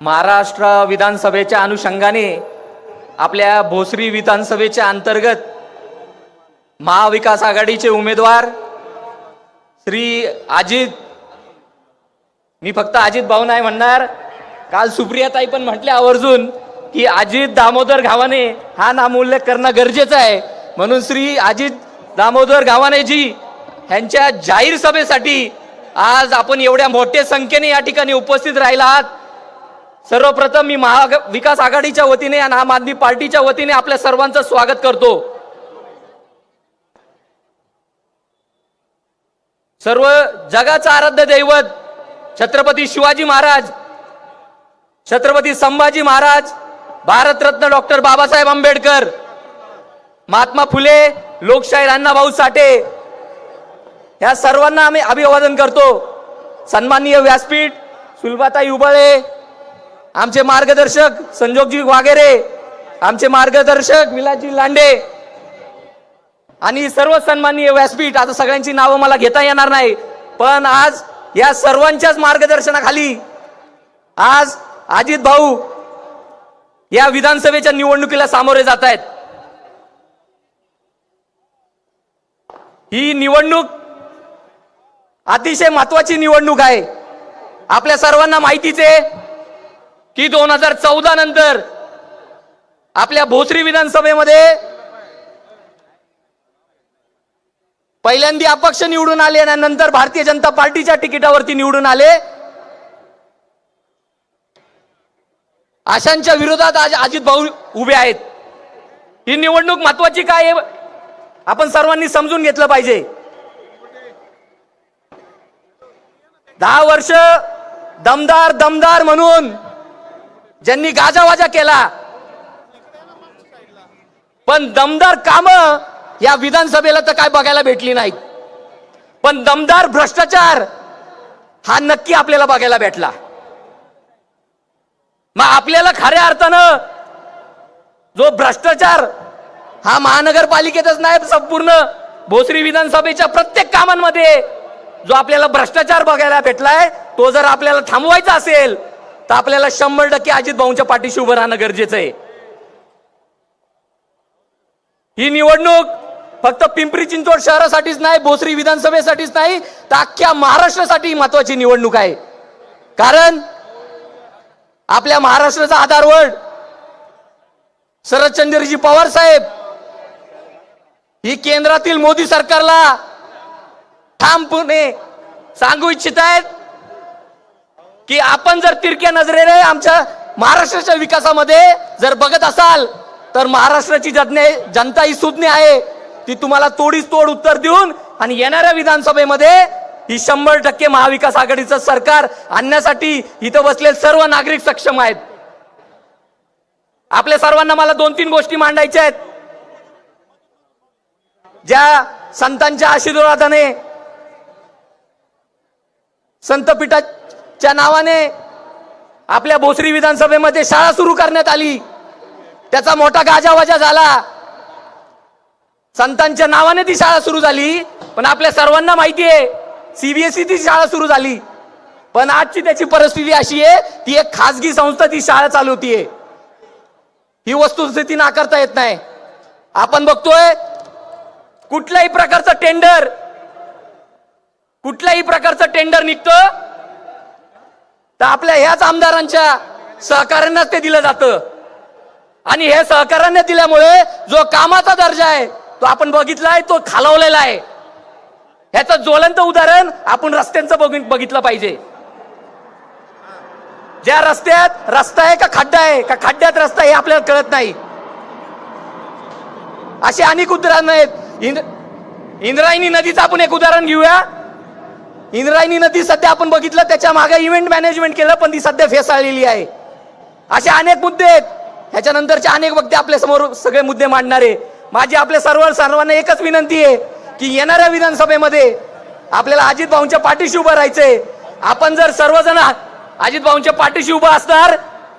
महाराष्ट्र विधानसभेच्या अनुषंगाने आपल्या भोसरी विधानसभेच्या अंतर्गत महाविकास आघाडीचे उमेदवार श्री अजित मी फक्त अजित भाऊ नाही म्हणणार. काल सुप्रियाताई पण म्हटले आवर्जून की अजित दामोदर गावाने हा नामोल्लेख करणं गरजेचं आहे. म्हणून श्री अजित दामोदर गावानेजी ह्यांच्या जाहीर सभेसाठी आज आपण एवढ्या मोठ्या संख्येने या ठिकाणी उपस्थित राहिला आहात. सर्वप्रथम मी महाविकास आघाडीच्या वतीने आणि आम आदमी पार्टीच्या वतीने आपल्या सर्वांचं स्वागत करतो. सर्व जगाचं आराध्य दैवत छत्रपती शिवाजी महाराज छत्रपती संभाजी महाराज भारतरत्न डॉक्टर बाबासाहेब आंबेडकर महात्मा फुले लोकशाहीर अण्णाभाऊ साठे या सर्वांना आम्ही अभिवादन करतो. सन्माननीय व्यासपीठ सुलभाताई उबळे आमचे मार्गदर्शक संजोगजी वागेरे आमचे मार्गदर्शक मिलाजी लांडे आणि सर्व सन्माननीय व्यासपीठ आता सगळ्यांची नावं मला घेता येणार नाही पण आज या सर्वांच्याच मार्गदर्शनाखाली आज अजित भाऊ या विधानसभेच्या निवडणुकीला सामोरे जात आहेत. ही निवडणूक अतिशय महत्वाची निवडणूक आहे. आपल्या सर्वांना माहितीच आहे की दोन हजार चौदा नंतर आपल्या भोसरी विधानसभेमध्ये पहिल्यांदा अपक्ष निवडून आले आणि नंतर भारतीय जनता पार्टीच्या तिकिटावरती निवडून आले. अशांच्या विरोधात आज अजित भाऊ उभे आहेत. ही निवडणूक महत्वाची काय आहे? आपण सर्वांनी समजून घेतलं पाहिजे. दहा वर्ष दमदार दमदार म्हणून ज्यांनी गाजावाजा केला. पण दमदार काम या विधानसभेला तर काय बघायला भेटली नाहीत. पण दमदार भ्रष्टाचार हा नक्की आपल्याला बघायला भेटला. मग आपल्याला खऱ्या अर्थानं जो भ्रष्टाचार हा महानगरपालिकेतच नाही संपूर्ण भोसरी विधानसभेच्या प्रत्येक कामांमध्ये जो आपल्याला भ्रष्टाचार बघायला भेटलाय तो जर आपल्याला थांबवायचा असेल तर आपल्याला शंभर टक्के अजित भाऊंच्या पाठीशी उभं राहणं गरजेचं आहे. ही निवडणूक फक्त पिंपरी चिंचवड शहरासाठीच नाही भोसरी विधानसभेसाठीच नाही तर अख्ख्या महाराष्ट्रासाठी महत्वाची निवडणूक आहे. कारण आपल्या महाराष्ट्राचा आधारवड शरदचंद्रजी पवार साहेब ही केंद्रातील मोदी सरकारला ठामपणे सांगू इच्छित आहेत. की आपण जर तिरक्या नजरेने आमच्या महाराष्ट्राच्या विकासामध्ये जर बघत असाल तर महाराष्ट्राची जज्ञे जनता ही सुज्ञ आहे. ती तुम्हाला तोडीच तोड उत्तर देऊन आणि येणाऱ्या विधानसभेमध्ये ही शंभर टक्के महाविकास आघाडीचं सरकार आणण्यासाठी इथं बसलेले सर्व नागरिक सक्षम आहेत. आपल्या सर्वांना मला दोन तीन गोष्टी मांडायच्या आहेत. ज्या संतांच्या आशीर्वादाने च्या नावाने आपल्या भोसरी विधानसभेमध्ये शाळा सुरू करण्यात आली. त्याचा मोठा गाजावाजा झाला. संतांच्या नावाने ती शाळा सुरू झाली. पण आपल्या सर्वांना माहिती आहे सीबीएसई ती शाळा सुरू झाली. पण आजची त्याची परिस्थिती अशी आहे ती एक खासगी संस्था ती शाळा चालवतीये ही वस्तुस्थिती नाकारता येत नाही. आपण बघतोय कुठल्याही प्रकारचं टेंडर कुठल्याही प्रकारचं टेंडर निघतं तर आपल्या ह्याच आमदारांच्या सहकार्यांनाच ते दिलं जातं. आणि हे सहकार्याने दिल्यामुळे जो कामाचा दर्जा आहे तो आपण बघितला आहे तो खालवलेला आहे. ह्याचं ज्वलंत उदाहरण आपण रस्त्यांचं बघून बघितलं पाहिजे. ज्या रस्त्यात रस्ता आहे का खड्डा आहे का खड्ड्यात रस्ता हे आपल्याला कळत नाही. अशी अनेक उदाहरणं आहेत. इंद्र इंद्रायणी नदीचं आपण एक उदाहरण घेऊया. इंद्रायणी नदी सध्या आपण बघितलं त्याच्यामागे इव्हेंट मॅनेजमेंट केलं पण ती सध्या फेसाळलेली आहे. असे अनेक मुद्दे आहेत. ह्याच्यानंतरचे अनेक वक्ते आपल्यासमोर सगळे मुद्दे मांडणारे. माझी आपल्या सर्व सर्वांना एकच विनंती आहे की येणाऱ्या विधानसभेमध्ये आपल्याला अजित भाऊंच्या पाठीशी उभं राहायचंय. आपण जर सर्वजण अजित भाऊंच्या पाठीशी उभं असणार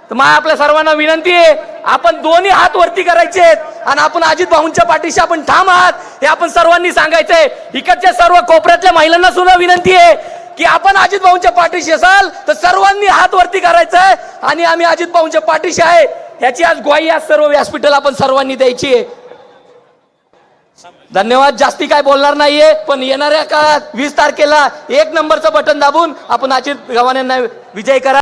तर मा आपल्या सर्वांना विनंती आहे आपण दोन्ही हात वरती करायचे आहेत. आणि आपण अजित भाऊंच्या पाठीशी आपण ठाम आहात. हे आपण सर्वांनी सांगायचंय. इकडच्या सर्व कोपऱ्यातल्या महिलांना सुद्धा विनंती आहे की आपण अजित भाऊंच्या पाठीशी असाल तर सर्वांनी हात वरती करायचंय आणि आम्ही अजित भाऊंच्या पाठीशी आहे. ह्याची आज ग्वाही आज सर्व व्यासपीठाला आपण सर्वांनी द्यायची आहे. धन्यवाद. जास्ती काय बोलणार नाहीये पण येणाऱ्या काळात वीस तारखेला एक नंबरचं बटन दाबून आपण अजित गव्हाण्यांना विजय करा.